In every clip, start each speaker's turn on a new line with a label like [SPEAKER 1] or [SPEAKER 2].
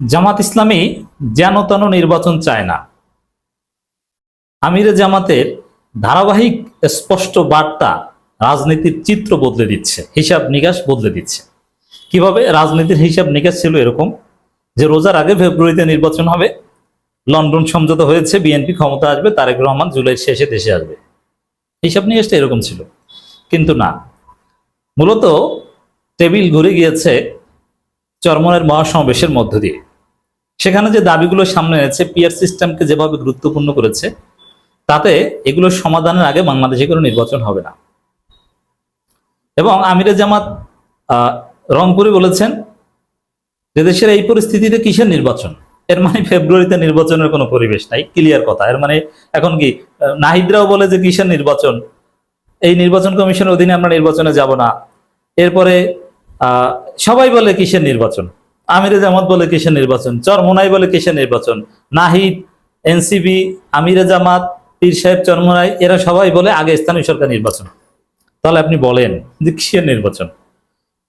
[SPEAKER 1] জামাত ইসলামী যেন তেন নির্বাচন চায় না। আমিরে জামাতের ধারাবাহিক স্পষ্ট বার্তা রাজনীতির চিত্র বদলে দিচ্ছে, হিসাব নিকাশ বদলে দিচ্ছে। কীভাবে রাজনীতির হিসাব নিকাশ ছিল এরকম? যে রোজার আগে ফেব্রুয়ারিতে নির্বাচন হবে, লন্ডন সমঝোতা হয়েছে, বিএনপি ক্ষমতা আসবে, তারেক রহমান জুলাই শেষে দেশে আসবে। হিসাব নিকাশটা এরকম ছিল। কিন্তু না। মূলত টেবিল ঘুরে গিয়েছে চরমনের মহাসমাবেশের মধ্য দিয়ে। সেখানে যে দাবিগুলো সামনে এনেছে পিয়ার সিস্টেমকে যেভাবে গুরুত্বপূর্ণ করেছে, তাতে এগুলোর সমাধানের আগে বাংলাদেশে কোনো নির্বাচন হবে না। এবং আমিরে জামাত রংপুরে বলেছেন যে দেশের এই পরিস্থিতিতে কিসের নির্বাচন? এর মানে ফেব্রুয়ারিতে নির্বাচনের কোনো পরিবেশ নাই, ক্লিয়ার কথা। এর মানে এখন কি নাহিদরাও বলে যে কিসের নির্বাচন? এই নির্বাচন কমিশনের অধীনে আমরা নির্বাচনে যাব না। এরপরে সবাই বলে কিসের নির্বাচন? আমিরে জামাত বলে কিসের নির্বাচন? চরমোনাই বলে কিসের নির্বাচন? নাহিদ এনসিবি আমিরে জামাত, পীর সাহেব, চরমোনাই, এরা সবাই বলে আগে স্থানীয় সরকার নির্বাচন। তাহলে আপনি বলেন যে কিসের নির্বাচন?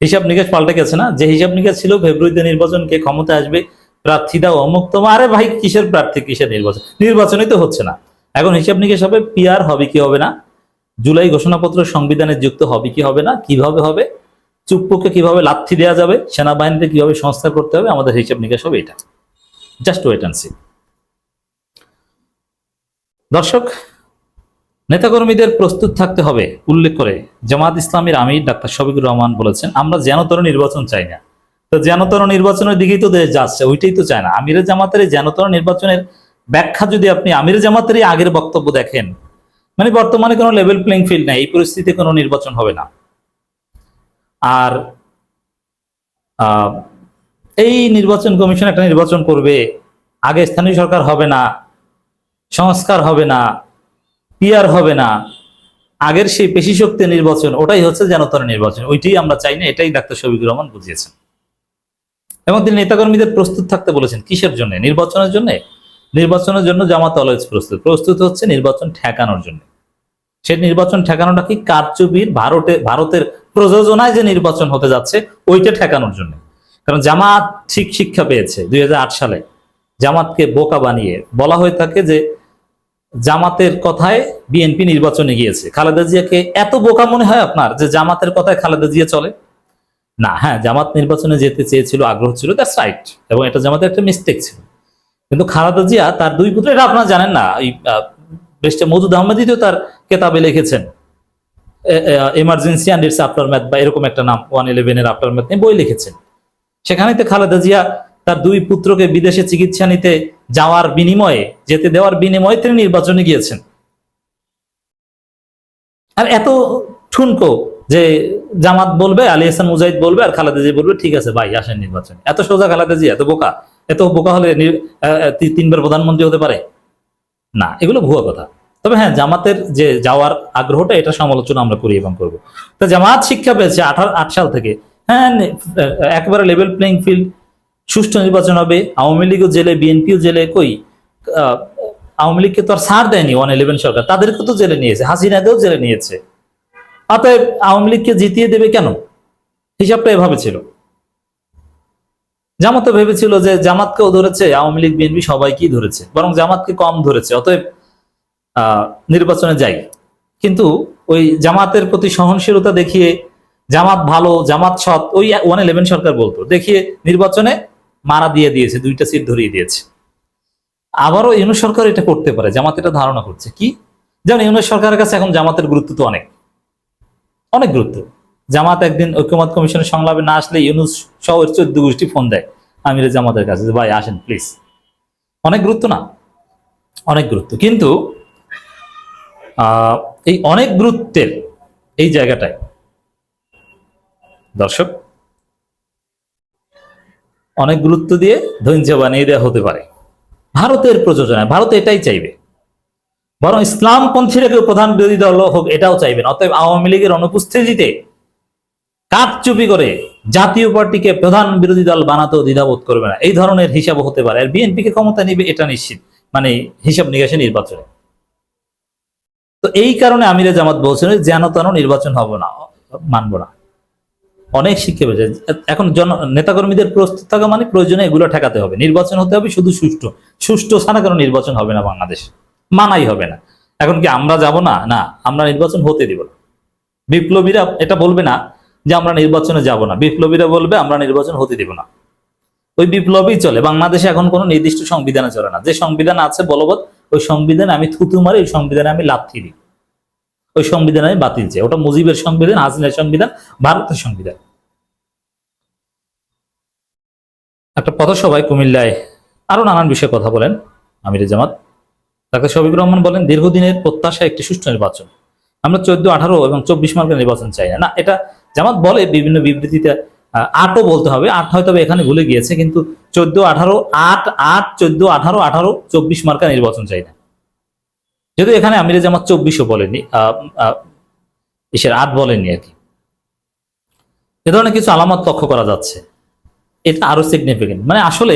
[SPEAKER 1] হিসাব নিকাশ পাল্টে গেছে না? যে হিসাব নিকাশ ছিল, ফেব্রুয়ারিতে নির্বাচন, কে ক্ষমতা আসবে? প্রার্থী দাও অমুক তোমার আরে ভাই, কিসের প্রার্থী, কিসের নির্বাচন? নির্বাচনই তো হচ্ছে না। এখন হিসাব নিকাশ হবে পিআর হবে কি হবে না? জুলাই ঘোষণাপত্র সংবিধানে যুক্ত হবে কি হবে না? কীভাবে হবে? চুপ্পুকে কীভাবে লাথি দেওয়া যাবে, সেনাবাহিনীতে কীভাবে সংস্কার করতে হবে, আমাদের হিসাব নিকাশ হবে এটা। জাস্ট ওয়েট অ্যান্ড সি দর্শক, নেতাকর্মীদের প্রস্তুত থাকতে হবে, উল্লেখ করে জামাত ইসলামের আমির ডাক্তার শফিকুর রহমান বলেছেন, আমরা যেনতর নির্বাচন চাই না। তো যেনতর নির্বাচনের দিকেই তো দেশ যাচ্ছে, ওইটাই তো চায় না। আমিরের জামাতের যেনতর নির্বাচনের ব্যাখ্যা যদি আপনি আমির জামাতেরই আগের বক্তব্য দেখেন মানে বর্তমানে কোনো লেভেল প্লেইং ফিল্ড নেই, এই পরিস্থিতিতে কোনো নির্বাচন হবে না। আর এই নির্বাচন কমিশন একটা নির্বাচন করবে, আগে স্থানীয় সরকার হবে না, সংস্কার হবে না পিয়ার হবে না, আগের সেই পেশি শক্তি নির্বাচন, ওটাই হচ্ছে জনতার নির্বাচন, ওইটাই আমরা চাই না, এটাই ডাক্তার শফিকুর রহমান বুঝিয়েছেন। এবং তিনি নেতাকর্মীদের প্রস্তুত থাকতে বলেছেন, কিসের জন্য? নির্বাচনের জন্য? নির্বাচনের জন্য জামাত অলওয়েজ প্রস্তুত প্রস্তুত হচ্ছে নির্বাচন ঠেকানোর জন্য। সে নির্বাচন ঠেকানোটা কি কারচুপির ভারতে, ভারতের প্রযোজনায় যে নির্বাচন হতে যাচ্ছে, ওইটা ঠেকানোর জন্য। কারণ জামাত ঠিক শিক্ষা পেয়েছে দুই হাজার আট সালে। জামাতকে বোকা বানিয়ে বলা হয়ে থাকে যে জামাতের কথায় বিএনপি নির্বাচনে গিয়েছে। খালেদা জিয়াকে এত বোকা মনে হয় আপনার যে জামাতের কথায় খালেদা জিয়া চলে? না হ্যাঁ জামাত নির্বাচনে যেতে চেয়েছিল, আগ্রহ ছিল, দ্যাটস রাইট। এবং এটা জামাতের একটা মিস্টেক ছিল। কিন্তু খালেদা জিয়া তার দুই পুত্র, এটা আপনারা জানেন না, এই ব্রিস্টার মজুদ আহমেদি তো তার কেতাবে লিখেছেন emergency and it's aftermath বা এরকম একটা নাম ওয়ান ইলেভেনের আফটার ম্যাথ নিয়ে বই লিখেছেন। সেখানে তো খালেদা জিয়া তার দুই পুত্রকে বিদেশে চিকিৎসা নিতে যাওয়ার বিনিময়ে, যেতে দেওয়ার বিনিময়ে তিনি নির্বাচনে গিয়েছেন। আর এত ঠুনকো যে জামাত বলবে, আলী হাসান মুজাহিদ বলবে আর খালেদা জিয়া বলবে, ঠিক আছে, ভাই, আসেন নির্বাচনে। এত সোজা খালেদা জিয়া, এত বোকা। এত বোকা হলে তিনবার প্রধানমন্ত্রী হতে পারে? না, এগুলো ভুয়া কথা। তবে হ্যাঁ জামাতের যে যাওয়ার আগ্রহটা এটা সমালোচনা আমরা করি এবং করব। তো জামাত শিক্ষা পেয়েছে আঠারো, আট সাল থেকে। হ্যাঁ একেবারে লেভেল প্লেইং ফিল্ড সুষ্ঠু নির্বাচন হবে। আওয়ামী লীগও জেলে, বিএনপিও জেলে, কই? আওয়ামী লীগকে তো আর ছাড় দেয়নি ওয়ান ইলেভেন সরকার। তাদেরকে তো জেলে নিয়েছে, হাসিনাকেও জেলে নিয়েছে। অতএব আওয়ামী লীগকে জিতিয়ে দেবে কেন? হিসাবটা এভাবে ছিল। জামাতও ভেবেছিল যে জামাতকেও ধরেছে, আওয়ামী লীগ, বিএনপি সবাইকেই ধরেছে, বরং জামাতকে কম ধরেছে। অতএব নির্বাচনে যাই। কিন্তু ওই জামাতের প্রতি সহনশীলতা দেখিয়ে জামাত ভালো, জামাত সৎ, ওই ওয়ান ইলেভেন সরকার বলতো, দেখিয়ে নির্বাচনে মারা দিয়ে দিয়েছে, দুইটা সিট ধরিয়ে দিয়েছে। আবারও ইউনুস সরকার এটা করতে পারে, জামাত এটা ধারণা করছে। কি? যেমন ইউনুস সরকারের কাছে এখন জামাতের গুরুত্ব তো অনেক। অনেক গুরুত্ব। জামাত একদিন ঐক্যমত কমিশনের সংলাপে না আসলে ইউনুস সহ চোদ্দ গোষ্ঠী ফোন দেয়, আমির জামাতের কাছে ভাই, আসেন প্লিজ অনেক গুরুত্ব না। অনেক গুরুত্ব। কিন্তু এই অনেক গুরুত্বের এই জায়গাটায়। দর্শক, অনেক গুরুত্ব দিয়ে ধৈর্য বানিয়ে দেওয়া হতে পারে। ভারতের প্রযোজনায়, ভারত এটাই চাইবে। বরং ইসলামপন্থীরা কেউ প্রধান বিরোধী দল হোক, এটাও চাইবেন অতএব আওয়ামী লীগের অনুপস্থিতিতে কাঠচুপি করে জাতীয় পার্টিকে প্রধান বিরোধী দল বানাতেও দ্বিধাবোধ করবে না। এই ধরনের হিসাব হতে পারে। আর বিএনপিকে ক্ষমতা নিবে, এটা নিশ্চিত। মানে হিসাব নিকাশে নির্বাচনে। তো এই কারণে আমিরে জামাত বলছেন যেন তেন নির্বাচন হবে না, মানব না। অনেক শিক্ষা পেয়েছে। এখন জন নেতাকর্মীদের প্রস্তুত থাকা মানে প্রয়োজনে এগুলো ঠেকাতে হবে। নির্বাচন হতে হবে শুধু সুষ্ঠু। সুষ্ঠু ছাড়া কোনো নির্বাচন হবে না বাংলাদেশ? মানাই হবে না। এখন কি আমরা যাব না? না, আমরা নির্বাচন হতে দিব না। বিপ্লবীরা এটা বলবে না যে আমরা নির্বাচনে যাব না। বিপ্লবীরা বলবে, আমরা নির্বাচন হতে দিব না। ওই বিপ্লবই চলে। বাংলাদেশে এখন কোনো নির্দিষ্ট সংবিধানে চলে না। যে সংবিধান আছে বলবৎ ওই সংবিধানে আমি থুতু মারি, ওই সংবিধানে আমি লাথি দিই। ওই সংবিধান আমি বাতিল চাই। ওটা মুজিবের সংবিধান, হাসিনের সংবিধান, ভারতের সংবিধান। একটা পথসভায় কুমিল্লায় আরও নানান বিষয়ে কথা বলেন আমির জামাত। ডাক্তার শফিকুর রহমান বলেন, দীর্ঘদিনের প্রত্যাশা একটি সুষ্ঠু নির্বাচন। আমরা চোদ্দ, আঠারো এবং চব্বিশ মার্কের নির্বাচন চাই না, এটা জামাত বলে বিভিন্ন বিবৃতিতে আটও বলতে হবে। আট হয়তো এখানে ভুলে গিয়েছে কিন্তু চোদ্দ আঠারো আট আট চোদ্দ আঠারো আঠারো চব্বিশ মার্কা নির্বাচন চাই না। যেহেতু এখানে আমিরে জামাত চব্বিশও বলেনি আহ, আট বলেনি আর কি। এ ধরনের কিছু আলামত লক্ষ্য করা যাচ্ছে। এটা আরও সিগনিফিকেন্ট মানে আসলে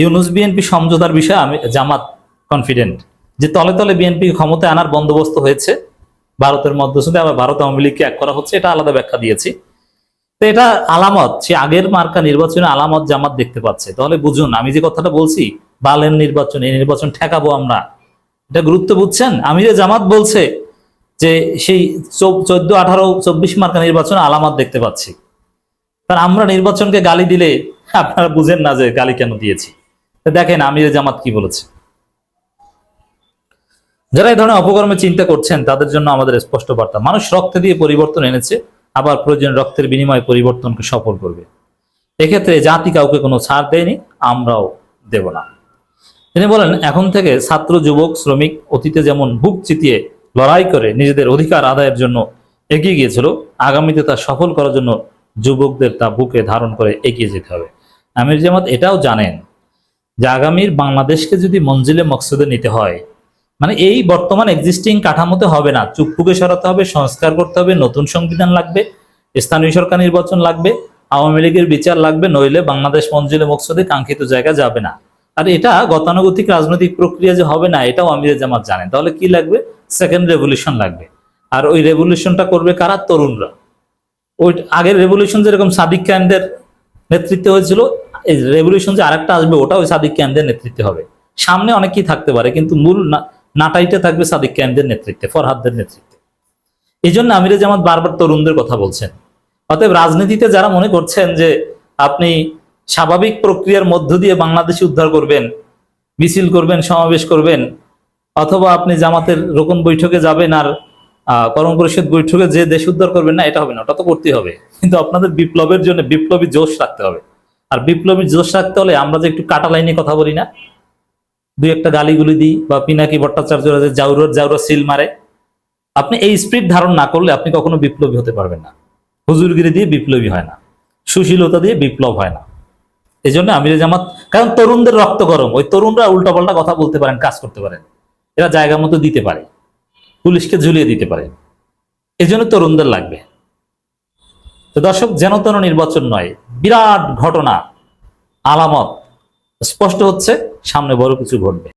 [SPEAKER 1] ইউনুস বিএনপি সমঝোতার বিষয়ে আমি জামাত কনফিডেন্ট যে তলে তলে বিএনপি ক্ষমতায় আনার বন্দোবস্ত হয়েছে ভারতের মধ্যস্থে আবার ভারত আওয়ামী লীগকে এক করা হচ্ছে এটা আলাদা ব্যাখ্যা দিয়েছি। তো এটা আলামত, সে আগের মার্কা নির্বাচনে আলামত জামাত দেখতে পাচ্ছে। তাহলে বুঝুন, আমি যে কথাটা বলছি বালের নির্বাচন, এই নির্বাচন ঠেকাবো আমরা। এটা গুরুত্ব বুঝছেন? আমি যে জামাত বলছে যে সেই চোদ্দ, আঠারো, চব্বিশ মার্কা নির্বাচনে আলামত দেখতে পাচ্ছি। কারণ আমরা নির্বাচনকে গালি দিলে আপনারা বুঝেন না যে গালি কেন দিয়েছি। দেখেন আমির জামাত কি বলেছে। যারা এই ধরনের অপকর্মে চিন্তা করছেন, তাদের জন্য আমাদের স্পষ্ট বার্তা। মানুষ রক্ত দিয়ে পরিবর্তন এনেছে আবার প্রয়োজন রক্তের বিনিময়ে পরিবর্তনকে সফল করবে। এক্ষেত্রে জাতি কাউকে কোনো ছাড় দেয়নি, আমরাও দেব না। তিনি বলেন, এখন থেকে ছাত্র, যুবক, শ্রমিক, অতীতে যেমন বুক চিতিয়ে লড়াই করে নিজেদের অধিকার আদায়ের জন্য এগিয়ে গিয়েছিল, আগামীতে তা সফল করার জন্য যুবকদের তা বুকে ধারণ করে এগিয়ে যেতে হবে। আমির জামাত এটাও জানেন যে আগামীর বাংলাদেশকে যদি মঞ্জিলে মকসুদে নিতে হয় মানে এই বর্তমান এক্সিস্টিং কাঠামোতে হবে না। চুপটুকে সরাতে হবে, সংস্কার করতে হবে, নতুন সংবিধান লাগবে, স্থানীয় সরকার নির্বাচন লাগবে, আওয়ামী লীগের বিচার লাগবে, নইলে বাংলাদেশ মঞ্জিলে মকসুদে কাঙ্ক্ষিত জায়গা যাবে না। আর এটা গতানুগতিক রাজনৈতিক প্রক্রিয়া যে হবে না, এটাও আমির জামাত জানেন তাহলে কি লাগবে? সেকেন্ড রেভলিউশন লাগবে। আর ওই রেভলিউশনটা করবে কারা? তরুণরা। ওই আগের রেভলিউশন যেরকম সাদিক খানদের নেতৃত্বে হয়েছিল, এই রেভলিউশন যে আরেকটা আসবে, ওটা ওই সাদিক খানদের নেতৃত্বে হবে। সামনে অনেকেই থাকতে পারে, কিন্তু মূল না- নাটাইটা থাকবে সাদিক খানদের নেতৃত্বে, ফরহাদদের নেতৃত্বে। এই জন্য আমিরে জামাত বারবার তরুণদের কথা বলছেন। অতএব রাজনীতিতে যারা মনে করছেন যে আপনি স্বাভাবিক প্রক্রিয়ার মধ্য দিয়ে বাংলাদেশ উদ্ধার করবেন, মিছিল করবেন, সমাবেশ করবেন, অথবা আপনি জামাতের রোকন বৈঠকে যাবেন আর কর্ম পরিষদ বৈঠকে যে দেশ উদ্ধার করবেন না, এটা হবে না, ওটা তো করতেই হবে। কিন্তু আপনাদের বিপ্লবের জন্য বিপ্লবী জোশ রাখতে হবে। আর বিপ্লবী জোশ রাখতে হলে আমরা যে একটু কাটা লাইনে কথা বলি না দুই একটা গালিগুলি দিই বা পিনাকি ভট্টাচার্যরা যে জাউরর জাউরর সিল মারে, আপনি এই স্পিড ধারণ না করলে আপনি কখনো বিপ্লবী হতে পারবেন না। হুজুরগিরি দিয়ে বিপ্লবী হয় না। সুশীলতা দিয়ে বিপ্লব হয় না। এই জন্য আমির জামাত, কারণ তরুণদের রক্ত গরম। ওই তরুণরা উল্টাপাল্টা কথা বলতে পারেন, কাজ করতে পারেন। এরা জায়গা মতো দিতে পারে। পুলিশকে ঝুলিয়ে দিতে পারে। এই জন্য তরুণদের লাগবে। তো দর্শক, যেন তেন নির্বাচন নয়, বিরাট ঘটনা, আলামত। স্পষ্ট হচ্ছে সামনে বড় কিছু ঘটবে।